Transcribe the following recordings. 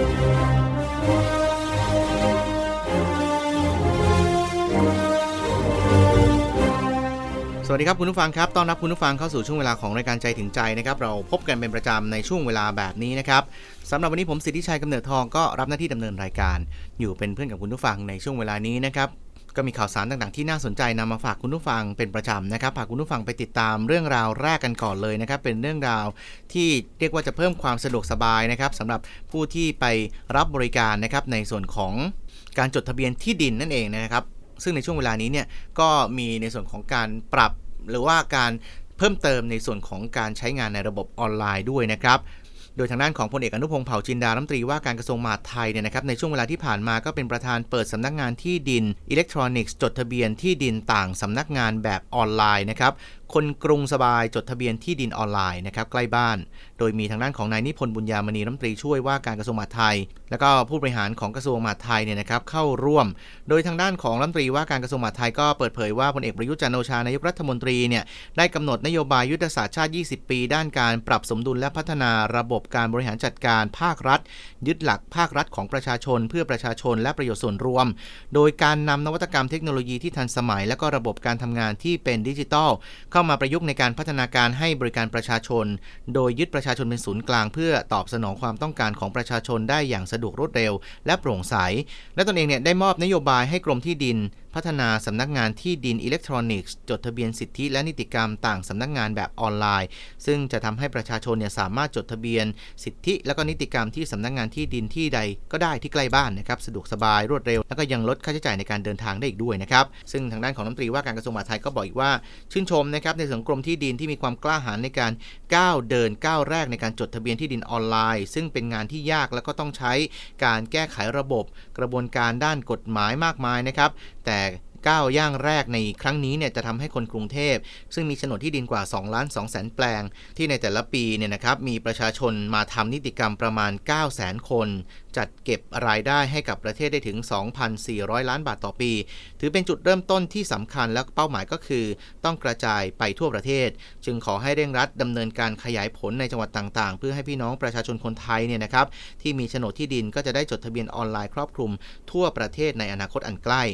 สวัสดีครับคุณผู้ฟังครับ ต้อนรับคุณผู้ฟังเข้าสู่ช่วงเวลาของรายการใจถึงใจนะครับ เราพบกันเป็นประจำในช่วงเวลาแบบนี้นะครับสำหรับวันนี้ผมสิทธิชัยกำเนิดทองก็รับหน้าที่ดำเนินรายการ อยู่เป็นเพื่อนกับคุณผู้ฟังในช่วงเวลานี้นะครับ ก็มีข่าวสารต่างๆที่น่าสนใจนำมาฝากคุณผู้ฟังเป็นประจำนะครับพากคุณผู้ฟังไปติดตามเรื่องราวแรกกันก่อนเลยนะครับ เป็นเรื่องราวที่เรียกว่าจะเพิ่มความสะดวกสบายนะครับสำหรับผู้ที่ไปรับบริการนะครับในส่วนของการจดทะเบียนที่ดินนั่นเองนะครับ ซึ่งในช่วงเวลานี้เนี่ยก็มีในส่วนของการปรับหรือว่าการเพิ่มเติมในส่วนของการใช้งานในระบบออนไลน์ด้วยนะครับ โดยทางด้านของพลเอกอนุพงศ์เผ่าจินดารัฐมนตรีว่าการกระทรวงมหาดไทยเนี่ยนะครับในช่วงเวลาที่ผ่านมาก็เป็นประธานเปิดสำนักงานที่ดินอิเล็กทรอนิกส์จดทะเบียนที่ดินต่างสำนักงานแบบออนไลน์นะครับ คนกรุงสบายจดทะเบียนที่ดินออนไลน์นะครับใกล้บ้าน โดยมีทางด้านของนายนิพนธ์บุญญามณีรัฐมนตรีช่วยว่าการกระทรวงมหาดไทย แล้วก็ผู้บริหารของกระทรวงมหาดไทยเนี่ยนะครับเข้าร่วม โดยทางด้านของรัฐมนตรีว่าการกระทรวงมหาดไทยก็เปิดเผยว่าพลเอกประยุทธ์จันโอชานายกรัฐมนตรีเนี่ยได้กำหนดนโยบายยุทธศาสตร์ชาติ 20 ปี ด้านการปรับสมดุลและพัฒนาระบบการบริหารจัดการภาครัฐ ยึดหลักภาครัฐของประชาชน เพื่อประชาชนและประโยชน์ส่วนรวม โดยการนำนวัตกรรมเทคโนโลยีที่ทันสมัย และก็ระบบการทำงานที่เป็นดิจิทัลเข้าามาประยุกต์ในการพัฒนาการให้บริการประชาชน โดยยึดประชาชนเป็นศูนย์กลาง เพื่อตอบสนองความต้องการของประชาชนได้อย่างสะดวกรวดเร็ว และโปร่งใส และตนเองเนี่ยได้มอบนโยบายให้กรมที่ดินพัฒนาสำนักงานที่ดินอิเล็กทรอนิกส์ จดทะเบียนสิทธิและนิติกรรมต่างสำนักงานแบบออนไลน์ ซึ่งจะทำให้ประชาชนเนี่ยสามารถจดทะเบียนสิทธิ และก็นิติกรรมที่สำนักงานที่ดินที่ใดก็ได้ที่ใกล้บ้านนะครับสะดวกสบายรวดเร็ว แล้วก็ยังลดค่าใช้จ่ายในการเดินทางได้อีกด้วยนะครับซึ่งทางด้านของรัฐมนตรีว่าการกระทรวงมหาดไทยก็บอกอีกว่า ชื่นชมนะครับในส่วนของกรมที่ดินที่มีความกล้าหาญในการก้าวเดินก้าวแรกในการจดทะเบียนที่ดินออนไลน์ ซึ่งเป็นงานที่ยากแล้วก็ต้องใช้การแก้ไขระบบ กระบวนการด้านกฎหมายมากมายนะครับ แต่ก้าวย่างแรกในครั้งนี้เนี่ยจะทำให้คนกรุงเทพ ซึ่งมีโฉนดที่ดินกว่า2ล้าน2แสนแปลง ที่ในแต่ละปีเนี่ยนะครับมีประชาชนมาทำนิติกรรมประมาณ 9 0 0แสนคน จัดเก็บรายได้ให้กับประเทศได้ถึง 2,400 ล้านบาทต่อปี ถือเป็นจุดเริ่มต้นที่สำคัญและเป้าหมายก็คือ ต้องกระจายไปทั่วประเทศ จึงขอให้เร่งรัดดำเนินการขยายผลในจังหวัดต่างๆ เพื่อให้พี่น้องประชาชนคนไทยเนี่ยนะครับที่มีโฉนดที่ดินก็จะได้จดทะเบียนออนไลน์ครอบคลุม ทั่วประเทศในอนาคตอันใกล้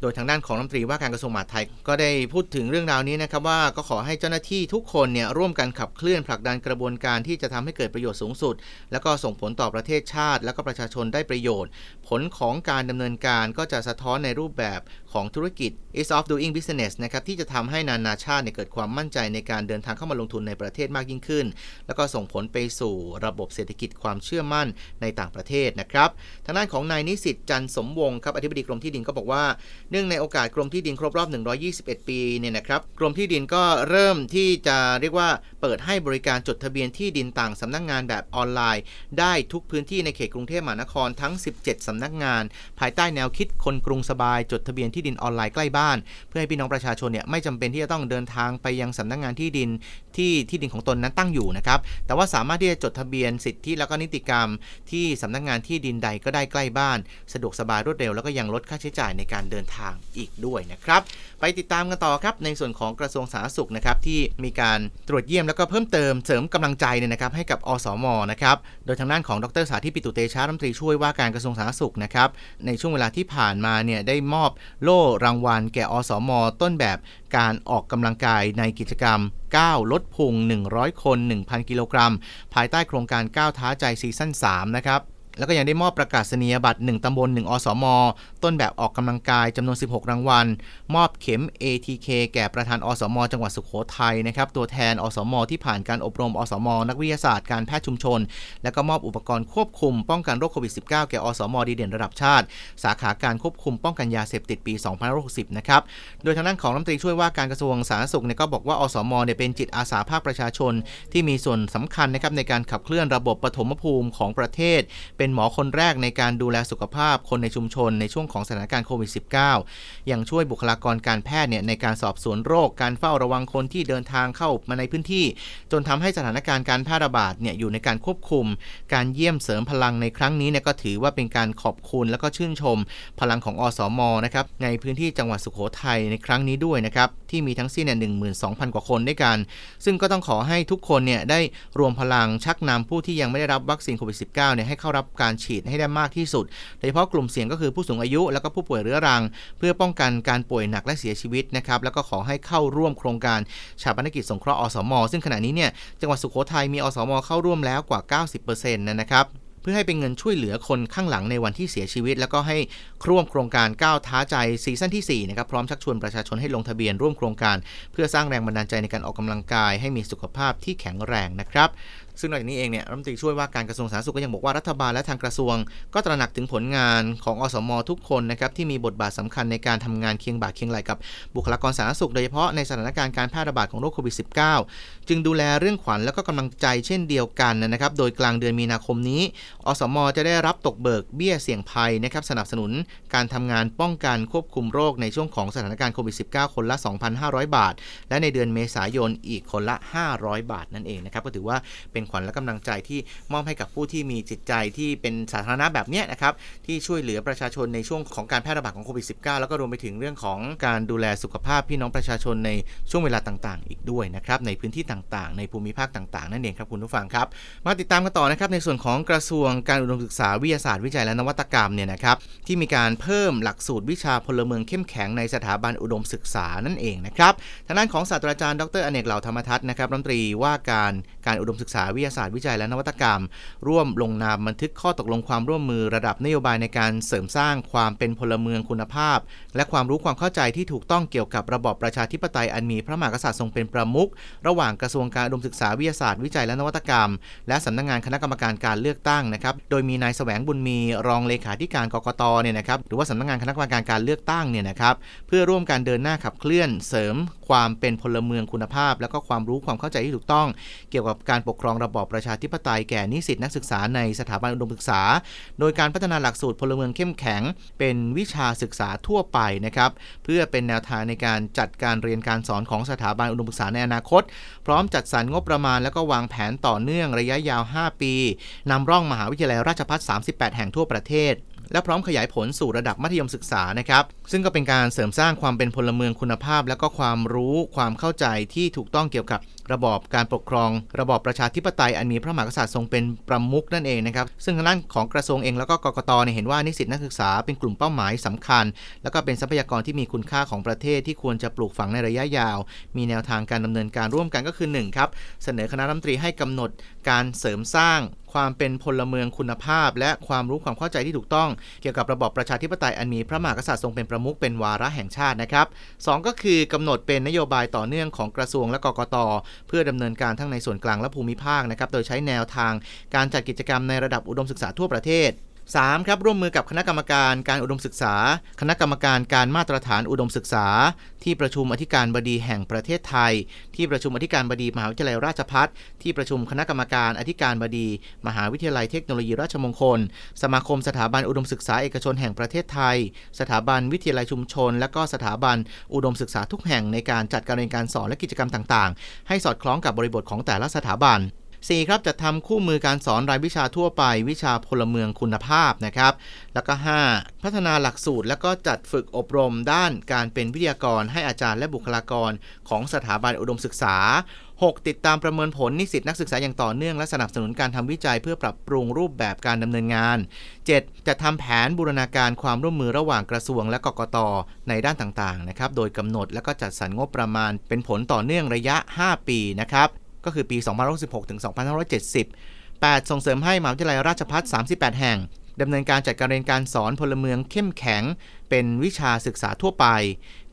โดยทางด้านของรัฐมนตรีว่าการกระทรวงมหาดไทยก็ได้พูดถึงเรื่องราวนี้นะครับว่าก็ขอให้เจ้าหน้าที่ทุกคนเนี่ยร่วมกันขับเคลื่อนผลักดันกระบวนการที่จะทำให้เกิดประโยชน์สูงสุด แล้วก็ส่งผลต่อประเทศชาติ แล้วก็ประชาชนได้ประโยชน์ ผลของการดำเนินการก็จะสะท้อนในรูปแบบของธุรกิจ ease of doing business นะครับที่จะทำให้นานาชาติเนี่ยเกิดความมั่นใจในการเดินทางเข้ามาลงทุนในประเทศมากยิ่งขึ้น แล้วก็ส่งผลไปสู่ระบบเศรษฐกิจความเชื่อมั่นในต่างประเทศนะครับทางด้านของนายนิสิตจันสมวงศ์ครับอธิบดีกรมที่ดินก็บอกว่าเนื่องในโอกาสกรมที่ดินครบรอบ 121 ปีเนี่ยนะครับกรมที่ดินก็เริ่มที่จะเรียกว่าเปิดให้บริการจดทะเบียนที่ดินต่างสำนักงานแบบออนไลน์ ได้ทุกพื้นที่ในเขตกรุงเทพมหานครทั้ง 17 สำนักงาน ภายใต้แนวคิดคนกรุงสบาย จดทะเบียนที่ดินออนไลน์ใกล้บ้าน เพื่อให้พี่น้องประชาชนเนี่ยไม่จำเป็นที่จะต้องเดินทางไปยังสำนักงานที่ดินที่ที่ดินของตนนั้นตั้งอยู่นะครับแต่ว่าสามารถที่จะจดทะเบียนสิทธิแล้วก็นิติกรรม ที่สำนักงานที่ดินใดก็ได้ใกล้บ้าน สะดวกสบายรวดเร็วแล้วก็ยังลดค่าใช้จ่ายในการเดินทางอีกด้วยนะครับ ไปติดตามกันต่อครับในส่วนของกระทรวงสาธารณสุขนะครับที่มีการตรวจเยี่ยมแล้วก็เพิ่มเติมเสริมกำลังใจเนี่ยนะครับให้กับอสมนะครับโดยทางด้านของดรสาธิตปิตุเตชะรัฐมนตรีช่วยว่าการกระทรวงสาธารณสุขนะครับในช่วงเวลาที่ผ่านมาเนี่ยได้มอบโล่รางวัล แก่อสม ต้นแบบการออกกำลังกายในกิจกรรม9ลดพุง 100 คน 1,000 กิโลกรัม ภายใต้โครงการ 9 ท้าใจซีซั่น3 นะครับ แล้วก็ยังได้มอบประกาศนียบัตร 1 ตำบล 1 อสม ต้นแบบออกกำลังกายจำนวน 16 รางวัล มอบเข็ม ATK แก่ประธานอสม จังหวัดสุขโขทัยนะครับ ตัวแทนอสม ที่ผ่านการอบรมอสม นักวิทยาศาสตร์การแพทย์ชุมชน แล้วก็มอบอุปกรณ์ควบคุมป้องกันโรคโควิด -19 แก่อสม ดีเด่นระดับชาติ สาขาการควบคุมป้องกันยาเสพติดปี2560นะครับ โดยทางด้านของรัฐมนตรีช่วยว่าการกระทรวงสาธารณสุขเนี่ยก็บอกว่าอสม เนี่ยเป็นจิตอาสาภาคประชาชน ที่มีส่วนสำคัญนะครับในการขับเคลื่อนระบบปฐมภูมิของประเทศเป็นหมอคนแรกในการดูแลสุขภาพคนในชุมชนในช่วงของสถานการณ์โควิด -19 ยังช่วยบุคลากรการแพทย์เนี่ยในการสอบสวนโรค การเฝ้าระวังคนที่เดินทางเข้ามาในพื้นที่ จนทำให้สถานการณ์การแพร่ระบาดเนี่ยอยู่ในการควบคุม การเยี่ยมเสริมพลังในครั้งนี้เนี่ยก็ถือว่าเป็นการขอบคุณและก็ชื่นชม พลังของอสมนะครับในพื้นที่จังหวัดสุโขทัยในครั้งนี้ด้วยนะครับที่มีทั้งสิ้นเนี่ย12,000กว่าคนด้วยกัน ซึ่งก็ต้องขอให้ทุกคนเนี่ยได้รวมพลังชักนำผู้ที่ยังไม่ได้รับวัคซีนโควิด -19 เนี่ยให้เข้ารับการฉีดให้ได้มากที่สุด โดยเฉพาะกลุ่มเสี่ยงก็คือผู้สูงอายุ แล้วก็ผู้ป่วยเรื้อรัง เพื่อป้องกันการป่วยหนักและเสียชีวิตนะครับแล้วก็ขอให้เข้าร่วมโครงการชาปนกิจสงเคราะห์อสม ซึ่งขณะนี้เนี่ยจังหวัดสุโขทัยมีอสม เข้าร่วมแล้วกว่า 90%นะครับเพื่อให้เป็นเงินช่วยเหลือคนข้างหลังในวันที่เสียชีวิต แล้วก็ให้ร่วมโครงการก้าวท้าใจซีซั่นที่4นะครับพร้อมชักชวนประชาชนให้ลงทะเบียนร่วมโครงการ เพื่อสร้างแรงบันดาลใจในการออกกำลังกายให้มีสุขภาพที่แข็งแรงนะครับ ซึ่งนอกจากนี้เองเนี่ยรัฐมนตรีช่วยว่าการกระทรวงสาธารณสุขก็ยังบอกว่ารัฐบาลและทางกระทรวง ก็ตระหนักถึงผลงานของอสมทุกคนนะครับที่มีบทบาทสำคัญในการทำงานเคียงบ่าเคียงไหลกับบุคลากรสาธารณสุขโดยเฉพาะในสถานการณ์การแพร่ระบาดของโรคโควิด -19 จึงดูแลเรื่องขวัญและก็กำลังใจเช่นเดียวกันนะครับ โดยกลางเดือนมีนาคมนี้ อสมจะได้รับตกเบิกเบี้ยเสี่ยงภัยนะครับสนับสนุนการทำงานป้องกันควบคุมโรคในช่วงของสถานการณ์โควิด -19 คนละ 2,500 บาท และในเดือนเมษายนอีกคนละ 500 บาทนั่นเองนะครับก็ถือว่าเป็นขวัญและกำลังใจที่มอบให้กับผู้ที่มีจิตใจที่เป็นสาธารณะแบบนี้นะครับที่ช่วยเหลือประชาชนในช่วงของการแพร่ระบาดของโควิด -19 แล้วก็รวมไปถึงเรื่องของการดูแลสุขภาพพี่น้องประชาชนในช่วงเวลาต่าง ๆ อีกด้วยนะครับในพื้นที่ต่างๆ ในภูมิภาคต่างๆ นั่นเองครับคุณผู้ฟังครับ มาติดตามกันต่อนะครับในส่วนของกระทรวงการอุดมศึกษาวิทยาศาสตร์วิจัยและนวัตกรรมเนี่ยนะครับที่มีการเพิ่มหลักสูตรวิชาพลเมืองเข้มแข็งในสถาบันอุดมศึกษานั่นเองนะครับทางด้านของศาสตราจารย์ดรอเนกเหล่าธรรมทัศน์นะครับรัฐมนตรีว่าการการอุดมศึกษาวิิทยาศาสตร์วิจัยและนวัตกรรม ร่วมลงนามบันทึกข้อตกลงความร่วมมือระดับนโยบายในการเสริมสร้างความเป็นพลเมืองคุณภาพ และความรู้ความเข้าใจที่ถูกต้องเกี่ยวกับระบอบประชาธิปไตยอันมีพระมหากษัตริย์ทรงเป็นประมุขระหว่างกระทรวงการอุดมศึกษาวิทยาศาสตร์วิจัยและนวัตกรรม และสำนักงานคณะกรรมการการเลือกตั้งนะครับโดยมีนายแสวงบุญมีรองเลขาธิการกกตเนี่ยนะครับหรือว่าสำนักงานคณะกรรมการการเลือกตั้งเนี่ยนะครับเพื่อร่วมการเดินหน้าขับเคลื่อนเสริม ความเป็นพลเมืองคุณภาพ แล้วก็ความรู้ความเข้าใจที่ถูกต้อง เกี่ยวกับการปกครองระบอบประชาธิปไตยแก่นิสิตนักศึกษาในสถาบันอุดมศึกษา โดยการพัฒนาหลักสูตรพลเมืองเข้มแข็ง เป็นวิชาศึกษาทั่วไปนะครับเพื่อเป็นแนวทางในการจัดการเรียนการสอนของสถาบันอุดมศึกษาในอนาคต พร้อมจัดสรรงบประมาณ แล้วก็วางแผนต่อเนื่องระยะยาว 5 ปีนำร่องมหาวิทยาลัยราชภัฏ38 แห่งทั่วประเทศ และพร้อมขยายผลสู่ระดับมัธยมศึกษานะครับ ซึ่งก็เป็นการเสริมสร้างความเป็นพลเมืองคุณภาพ และก็ความรู้ความเข้าใจที่ถูกต้องเกี่ยวกับระบอบการปกครอง ระบอบประชาธิปไตยอันมีพระมหากษัตริย์ทรงเป็นประมุขนั่นเองนะครับ ซึ่งทางด้านของกระทรวงเองแล้วก็กกตเนี่ยเห็นว่านิสิตนักศึกษาเป็นกลุ่มเป้าหมายสำคัญ แล้วก็เป็นทรัพยากรที่มีคุณค่าของประเทศที่ควรจะปลูกฝังในระยะยาว มีแนวทางการดำเนินการร่วมกันก็คือ1ครับเสนอคณะรัฐมนตรีให้กำหนดการเสริมสร้าง ความเป็นพลเมืองคุณภาพ และความรู้ความเข้าใจที่ถูกต้อง เกี่ยวกับระบอบประชาธิปไตยอันมีพระมหากษัตริย์ทรงเป็นประมุขเป็นวาระแห่งชาตินะครับสองก็คือกำหนดเป็นนโยบายต่อเนื่องของกระทรวงและกกต เพื่อดำเนินการทั้งในส่วนกลางและภูมิภาคนะครับโดยใช้แนวทางการจัดกิจกรรมในระดับอุดมศึกษาทั่วประเทศ 3. ครับร่วมมือกับคณะกรรมการการอุดมศึกษา คณะกรรมการการมาตรฐานอุดมศึกษา ที่ประชุมอธิการบดีแห่งประเทศไทย ที่ประชุมอธิการบดีมหาวิทยาลัยราชภัฏที่ประชุมคณะกรรมการอธิการบดี มหาวิทยาลัยเทคโนโลยีราชมงคล สมาคมสถาบันอุดมศึกษาเอกชนแห่งประเทศไทย สถาบันวิทยาลัยชุมชน และก็สถาบันอุดมศึกษาทุกแห่งในการจัดการเรียนการสอนและกิจกรรมต่าง ๆ ให้สอดคล้องกับบริบทของแต่ละสถาบัน 4. ครับจัดทำคู่มือการสอนรายวิชาทั่วไป วิชาพลเมืองคุณภาพนะครับแล้วก็ 5. พัฒนาหลักสูตร และก็จัดฝึกอบรมด้านการเป็นวิทยากรให้อาจารย์และบุคลากรของสถาบันอุดมศึกษา 6. ติดตามประเมินผลนิสิตนักศึกษาอย่างต่อเนื่องและสนับสนุนการทำวิจัยเพื่อปรับปรุงรูปแบบการดำเนินงาน 7. จัดทำแผนบูรณาการความร่วมมือระหว่างกระทรวงและกกตในด้านต่างๆนะครับ โดยกำหนดและก็จัดสรรงบประมาณเป็นผลต่อเนื่องระยะ 5 ปีนะครับ ก็คือปี 2516ถึง 2570 8. ส่งเสริมให้มหาวิทยาลัยราชภัฏ38 แห่งดำเนินการจัดการเรียนการสอนพลเมืองเข้มแข็ง เป็นวิชาศึกษาทั่วไป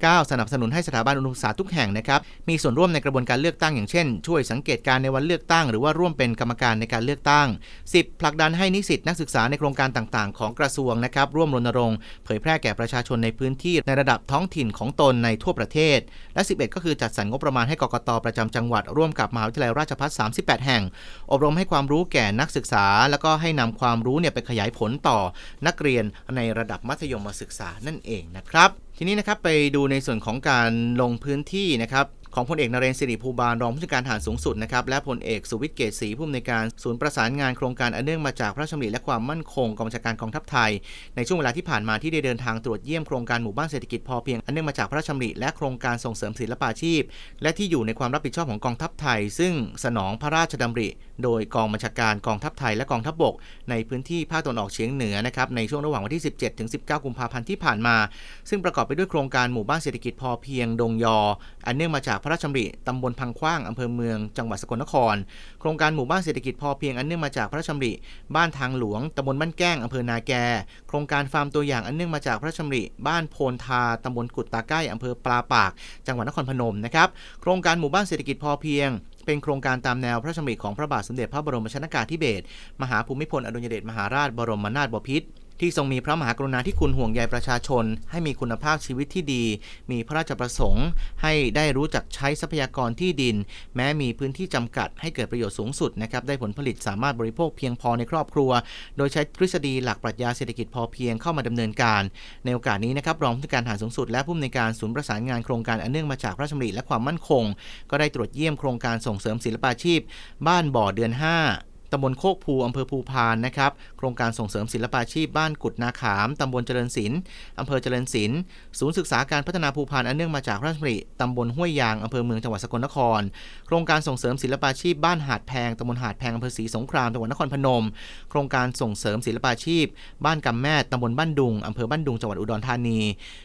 9. สนับสนุนให้สถาบันอุดมศึกษาทุกแห่งนะครับมีส่วนร่วมในกระบวนการเลือกตั้งอย่างเช่น ช่วยสังเกตการในวันเลือกตั้ง หรือว่าร่วมเป็นกรรมการในการเลือกตั้ง 10. ผลักดันให้นิสิตนักศึกษาในโครงการต่างๆ ของกระทรวงนะครับร่วมรณรงค์เผยแพร่แก่ประชาชนในพื้นที่ในระดับท้องถิ่นของตนในทั่วประเทศ และ 11 ก็คือจัดสรรงบประมาณให้กกตประจำจังหวัด ร่วมกับมหาวิทยาลัยราชภัฏ38 แห่ง อบรมให้ความรู้แก่นักศึกษา แล้วก็ให้นำความรู้เนี่ยไปขยายผลต่อนักเรียนในระดับมัธยมศึกษานั่นเองนะครับ ทีนี้นะครับไปดูในส่วนของการลงพื้นที่นะครับของพลเอกนเรนสิริภูบาลรองผู้จัดการทหารสูงสุดนะครับและพลเอกสุวิทย์เกษศรีผู้อำนวยการศูนย์ประสานงานโครงการอันเนื่องมาจากพระราชดำริและความมั่นคงกองบัญชาการกองทัพไทย ในช่วงเวลาที่ผ่านมาที่ได้เดินทางตรวจเยี่ยมโครงการหมู่บ้านเศรษฐกิจพอเพียงอันเนื่องมาจากพระราชดำริและโครงการส่งเสริมศิลปาชีพ และที่อยู่ในความรับผิดชอบของกองทัพไทย ซึ่งสนองพระราชดำริ โดยกองบัญชาการกองทัพไทยและกองทัพบก ในพื้นที่ภาคตะวันออกเฉียงเหนือนะครับในช่วงระหว่างวันที่ 17 ถึง 19 กุมภาพันธ์ที่ผ่านมา ซึ่งประกอบไปด้วยโครงการหมู่บ้านเศรษฐกิจพอเพียงดงยอ อันเนื่องมาจากพระราชดำริตำบลพังขว้างอำเภอเมืองจังหวัดสกลนคร โครงการหมู่บ้านเศรษฐกิจพอเพียงอันเนื่องมาจากพระราชดำริบ้านทางหลวงตำบลบ้านแก้งอำเภอนาแก โครงการฟาร์มตัวอย่างอันเนื่องมาจากพระราชดำริบ้านโพนทาตำบลกุดตาใกล้อำเภอปลาปาก จังหวัดนครพนมนะครับโครงการหมู่บ้านเศรษฐกิจพอเพียง เป็นโครงการตามแนวพระราชดำริของพระบาทสมเด็จพระบรมชนกาธิเบศรมหาภูมิพลอดุลยเดชมหาราชบรมนาถบพิตร ที่ทรงมีพระมหากรุณาธิคุณห่วงใยประชาชน ให้มีคุณภาพชีวิตที่ดี มีพระราชประสงค์ ให้ได้รู้จักใช้ทรัพยากรที่ดิน แม้มีพื้นที่จำกัด ให้เกิดประโยชน์สูงสุดนะครับได้ผลผลิตสามารถบริโภคเพียงพอในครอบครัว โดยใช้ทฤษฎีหลักปรัชญาเศรษฐกิจพอเพียงเข้ามาดำเนินการ ในโอกาสนี้นะครับรองผู้การทหารสูงสุด และผู้อำนวยการศูนย์ประสานงานโครงการอันเนื่องมาจากพระราชดำริและความมั่นคง ก็ได้ตรวจเยี่ยมโครงการส่งเสริมศิลปาชีพ บ้านบ่อเดือน 5 ตำบลโคกภูอำเภอภูพานนะครับ โครงการส่งเสริมศิลปาชีพบ้านกุดนาขาม ตำบลเจริญศิลป์อำเภอเจริญศิลป์ศูนย์ศึกษาการพัฒนาภูพานอันเนื่องมาจากราชดำริตำบลห้วยยางอำเภอเมืองจังหวัดสกลนคร โครงการส่งเสริมศิลปาชีพบ้านหาดแพงตำบลหาดแพงอำเภอศรีสงครามจังหวัดนครพนม โครงการส่งเสริมศิลปาชีพ บ้านกำแม่ตำบลบ้านดุงอำเภอบ้านดุงจังหวัดอุดรธานี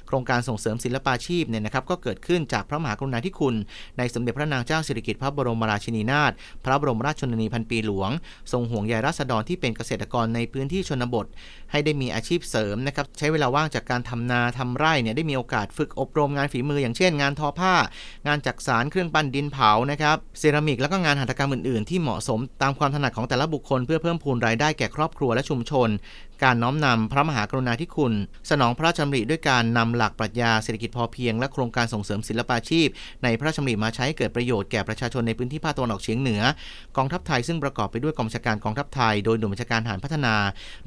โครงการส่งเสริมศิลปาชีพเนี่ยนะครับก็เกิดขึ้นจากพระมหากรุณาธิคุณ ในสมเด็จพระนางเจ้าสิริกิติ์พระบรมราชินีนาถพระบรมราชชนนีพันปีหลวงทรงห่วงใยราษฎรที่เป็นเกษตรกรในพื้นที่ชนบท ให้ได้มีอาชีพเสริมนะครับใช้เวลาว่างจากการทำนาทำไร่เนี่ยได้มีโอกาสฝึกอบรมงานฝีมือ อย่างเช่น งานทอผ้า งานจักสารเครื่องปั้นดินเผานะครับเซรามิกแล้วก็งานหัตถกรรมอื่นๆ ที่เหมาะสมตามความถนัดของแต่ละบุคคลเพื่อเพิ่มพูนรายได้แก่ครอบครัวและชุมชน การน้อมนำพระมหากรุณาธิคุณ สนองพระราชดำริด้วยการนำหลักปรัชญาเศรษฐกิจพอเพียงและโครงการส่งเสริมศิลปาชีพ ในพระราชดำริมาใช้ให้เกิดประโยชน์แก่ประชาชนในพื้นที่ภาคตะวันออกเฉียงเหนือ กองทัพไทยซึ่งประกอบไปด้วยกองบัญชาการกองทัพไทย โดยหน่วยบัญชาการทหารพัฒนา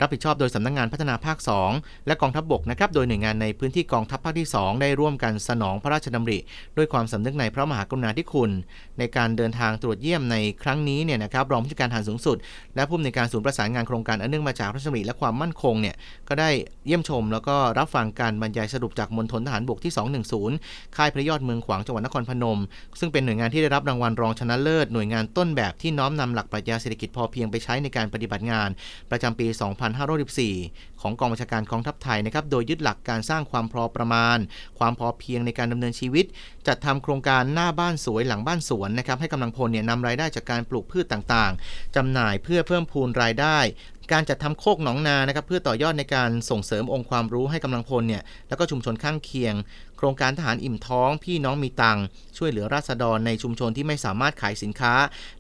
รับผิดชอบโดยสำนักงานพัฒนาภาค 2 และกองทัพบกนะครับโดยหน่วยงานในพื้นที่กองทัพภาคที่ 2 ได้ร่วมกันสนองพระราชดำริ ด้วยความสำนึกในพระมหากรุณาธิคุณ ในการเดินทางตรวจเยี่ยมในครั้งนี้เนี่ยนะครับรองผู้จัดการทหารสูงสุด และผู้อำนวยการศูนย์ประสานงานโครงการอันเนื่องมาจากพระราชดำริและความมั่นคงเนี่ยก็ได้เยี่ยมชม แล้วก็รับฟังการบรรยายสรุปจากมณฑลทหารบกที่ 210 ค่ายพระยอดเมืองขวางจังหวัดนครพนม ซึ่งเป็นหน่วยงานที่ได้รับรางวัลรองชนะเลิศหน่วยงานต้นแบบที่น้อมนำหลักปรัชญาเศรษฐกิจพอเพียงไปใช้ในการปฏิบัติงาน ประจำปี 2514 ของกองบัญชาการกองทัพไทยนะครับโดยยึดหลักการสร้างความพอประมาณ ความพอเพียงในการดำเนินชีวิต จัดทำโครงการหน้าบ้านสวยหลังบ้านสวนนะครับให้กำลังพลเนี่ยนำรายได้จากการปลูกพืชต่างๆจำหน่ายเพื่อเพิ่มพูนรายได้ การจัดทำโคกหนองนานะครับเพื่อต่อยอดในการส่งเสริมองค์ความรู้ให้กำลังพลเนี่ยแล้วก็ชุมชนข้างเคียง รงการทหารอิ่มท้องพี่น้องมีตังช่วยเหลือราษฎรในชุมชนที่ไม่สามารถขายสินค้า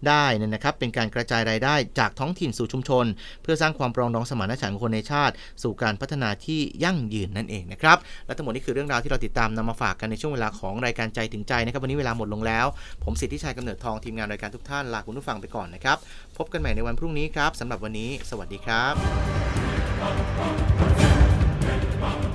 ได้นะครับ เป็นการกระจายรายได้จากท้องถิ่นสู่ชุมชน เพื่อสร้างความปรองดองสมานฉันท์ของคนในชาติ สู่การพัฒนาที่ยั่งยืนนั่นเองนะครับและทั้งหมดนี้คือเรื่องราวที่เราติดตามนำมาฝากกันในช่วงเวลาของรายการใจถึงใจนะครับวันนี้เวลาหมดลงแล้ว ผมสิทธิชัยกำเนิดทองทีมงานรายการทุกท่านลาคุณผู้ฟังไปก่อนนะครับพบกันใหม่ในวันพรุ่งนี้ครับสำหรับวันนี้ สวัสดีครับ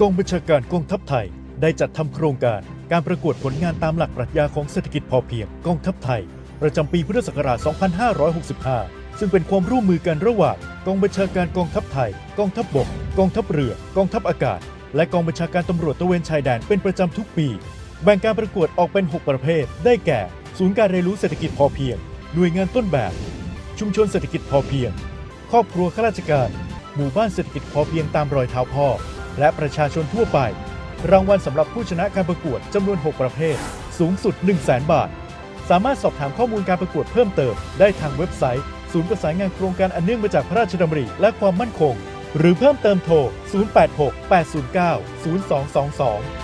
กองบัญชาการกองทัพไทย ได้จัดทำโครงการการประกวดผลงานตามหลักปรัชญาของเศรษฐกิจพอเพียงกองทัพไทย ประจำปีพุทธศักราช 2565 ซึ่งเป็นความร่วมมือกันระหว่างกองบัญชาการกองทัพไทย กองทัพบบก กองทัพเรือ กองทัพอากาศ และกองบัญชาการตำรวจตระเวนชายแดนเป็นประจำทุกปี แบ่งการประกวดออกเป็น 6 ประเภท ได้แก่ ศูนย์การเรียนรู้เศรษฐกิจพอเพียง หน่วยงานต้นแบบ ชุมชนเศรษฐกิจพอเพียง ครอบครัวข้าราชการ หมู่บ้านเศรษฐกิจพอเพียงตามรอยเท้าพ่อ และประชาชนทั่วไป รางวัลสำหรับผู้ชนะการประกวดจำนวน 6 ประเภท สูงสุด 1 0 0 0 0แบาท สามารถสอบถามข้อมูลการประกวดเพิ่มเติม ได้ทางเว็บไซต์ ศูนย์ประสานงานโครงการอันเนื่องมาจากพระราชดำริและความมั่นคง หรือเพิ่มเติมโทร 086 809 0222